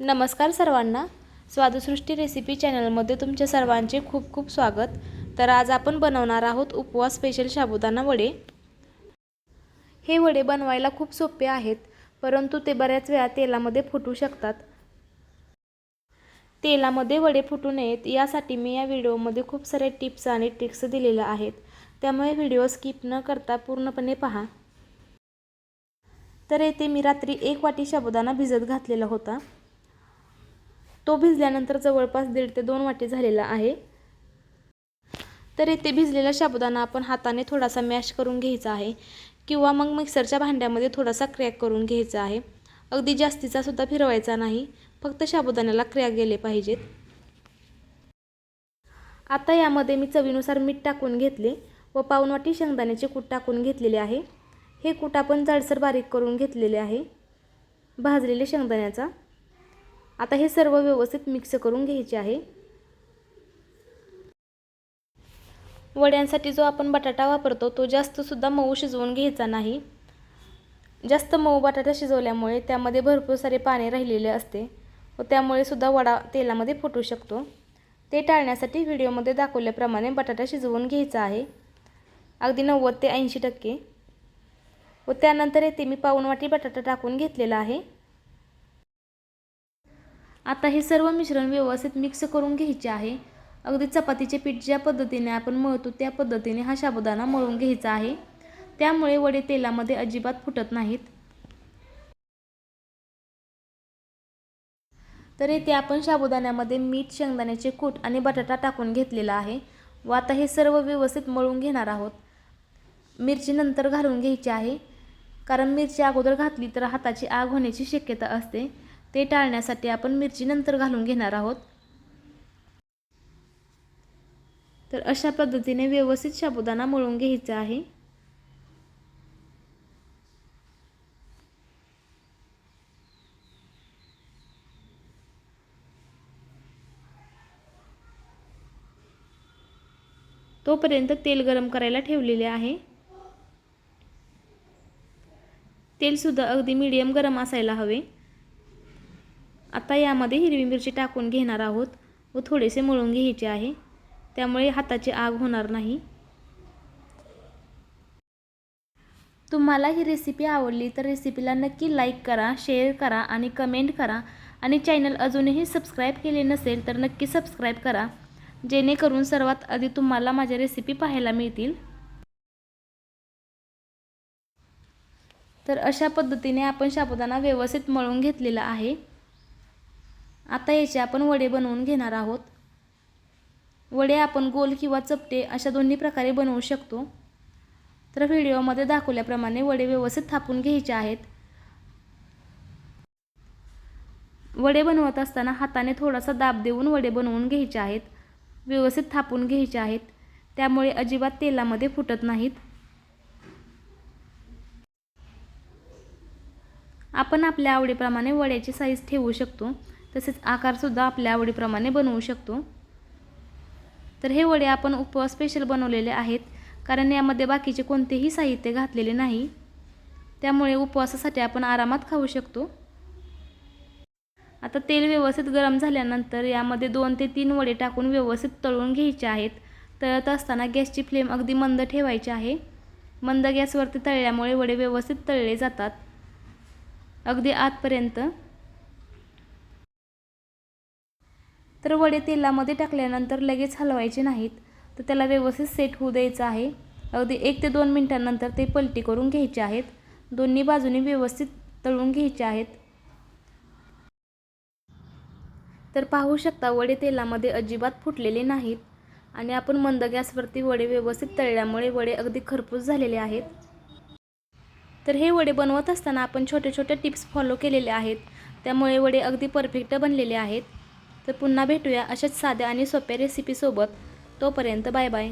नमस्कार सर्वांना. स्वादसृष्टी रेसिपी चॅनलमध्ये तुमच्या सर्वांचे खूप खूप स्वागत. तर आज आपण बनवणार आहोत उपवास स्पेशल साबुदाणा वडे. हे वडे बनवायला खूप सोपे आहेत परंतु ते बऱ्याच वेळा तेलामध्ये फुटू शकतात. तेलामध्ये वडे फुटू नयेत यासाठी मी या व्हिडिओमध्ये खूप सारे टिप्स आणि ट्रिक्स दिलेल्या आहेत. त्यामुळे व्हिडिओ स्किप न करता पूर्णपणे पहा. तर येथे मी रात्री एक वाटी साबुदाणा भिजत घातलेला होता. तो भिजल्यानंतर जवळपास दीड ते दोन वाटी झालेला आहे. तर येथे भिजलेला साबुदाणा आपण हाताने थोडासा मॅश करून घ्यायचा आहे किंवा मग मिक्सरच्या भांड्यामध्ये थोडासा क्रॅक करून घ्यायचा आहे. अगदी जास्तीचा सुद्धा फिरवायचा नाही फक्त साबुदाण्याला क्रॅक गेले पाहिजेत. आता यामध्ये मी चवीनुसार मीठ टाकून घेतले व पाऊन वाटी शेंगदाण्याचे कूट टाकून घेतलेले आहे. हे कूट आपण जाडसर बारीक करून घेतलेले आहे. भाजलेले शेंगदाण्याचा आता हे सर्व व्यवस्थित मिक्स करून घ्यायचे आहे. वड्यांसाठी जो आपण बटाटा वापरतो तो जास्तसुद्धा मऊ शिजवून घ्यायचा नाही. जास्त मऊ बटाटा शिजवल्यामुळे त्यामध्ये भरपूर सारे पाणी राहिलेले असते व त्यामुळे सुद्धा वडा तेलामध्ये फुटू शकतो. ते टाळण्यासाठी व्हिडिओमध्ये दाखवल्याप्रमाणे बटाटा शिजवून घ्यायचा आहे. अगदी नव्वद ते ऐंशी टक्के. व त्यानंतर येथे मी पाऊण वाटी बटाटा टाकून घेतलेला आहे. आता हे सर्व मिश्रण व्यवस्थित मिक्स करून घ्यायचे आहे. अगदी चपातीचे पीठ ज्या पद्धतीने आपण मळतो त्या पद्धतीने हा साबुदाणा मळून घ्यायचा आहे. त्यामुळे वडे तेलामध्ये अजिबात फुटत नाहीत. तर येथे आपण साबुदाण्यामध्ये मीठ शेंगदाण्याचे कूट आणि बटाटा टाकून घेतलेला आहे. व आता हे सर्व व्यवस्थित मळून घेणार आहोत. मिरची नंतर घालून घ्यायची आहे. कारण मिरची अगोदर घातली तर हाताची आग होण्याची शक्यता असते. ते टाळण्यासाठी आपण मिरची नंतर घालून घेणार आहोत. तर अशा पद्धतीने व्यवस्थित साबुदाणा मळून घ्यायचा आहे. तोपर्यंत तेल गरम करायला ठेवलेले आहे. तेलसुद्धा अगदी मीडियम गरम असायला हवे. आता यामध्ये हिरवी मिरची टाकून घेणार आहोत व थोडेसे मळून घ्यायचे आहे. त्यामुळे हाताची आग होणार नाही. तुम्हाला ही रेसिपी आवडली तर रेसिपीला नक्की लाईक करा शेअर करा आणि कमेंट करा. आणि चॅनल अजूनही सबस्क्राईब केले नसेल तर नक्की सबस्क्राईब करा. जेणेकरून सर्वात आधी तुम्हाला माझ्या रेसिपी पाहायला मिळतील. तर अशा पद्धतीने आपण साबुदाणा व्यवस्थित मळून घेतलेला आहे. आता याचे आपण वडे बनवून घेणार आहोत. वडे आपण गोल किंवा चपटे अशा दोन्ही प्रकारे बनवू शकतो. तर व्हिडिओमध्ये दाखवल्याप्रमाणे वडे व्यवस्थित थापून घ्यायचे आहेत. वडे बनवत असताना हाताने थोडासा दाब देऊन वडे बनवून घ्यायचे आहेत. व्यवस्थित थापून घ्यायचे आहेत. त्यामुळे अजिबात तेलामध्ये फुटत नाहीत. आपण आपल्या आवडीप्रमाणे वड्याची साईज ठेवू शकतो. तसेच आकारसुद्धा आपल्या आवडीप्रमाणे बनवू शकतो. तर हे वडे आपण उपवास स्पेशल बनवलेले आहेत. कारण यामध्ये बाकीचे कोणतेही साहित्य घातलेले नाही. त्यामुळे उपवासासाठी आपण आरामात खाऊ शकतो. आता तेल व्यवस्थित गरम झाल्यानंतर यामध्ये दोन ते तीन वडे टाकून व्यवस्थित तळून घ्यायचे आहेत. तळत असताना गॅसची फ्लेम अगदी मंद ठेवायची आहे. मंद गॅसवरती तळल्यामुळे वडे व्यवस्थित तळले जातात. अगदी आतपर्यंत. तर वडे तेलामध्ये टाकल्यानंतर लगेच हलवायचे नाहीत. तर त्याला व्यवस्थित सेट होऊ द्यायचं आहे. अगदी एक ते दोन मिनटांनंतर ते पलटी करून घ्यायचे आहेत. दोन्ही बाजूनी व्यवस्थित तळून घ्यायचे आहेत. तर पाहू शकता वडे तेलामध्ये अजिबात फुटलेले नाहीत. आणि आपण मंद गॅसवरती वडे व्यवस्थित तळल्यामुळे वडे अगदी खरपूस झालेले आहेत. तर हे वडे बनवत असताना आपण छोटे छोटे टिप्स फॉलो केलेले आहेत. त्यामुळे वडे अगदी परफेक्ट बनलेले आहेत. तर पुन्हा भेटूया अशाच साध्या आणि सोप्या रेसिपीसोबत तोपर्यंत बाय बाय.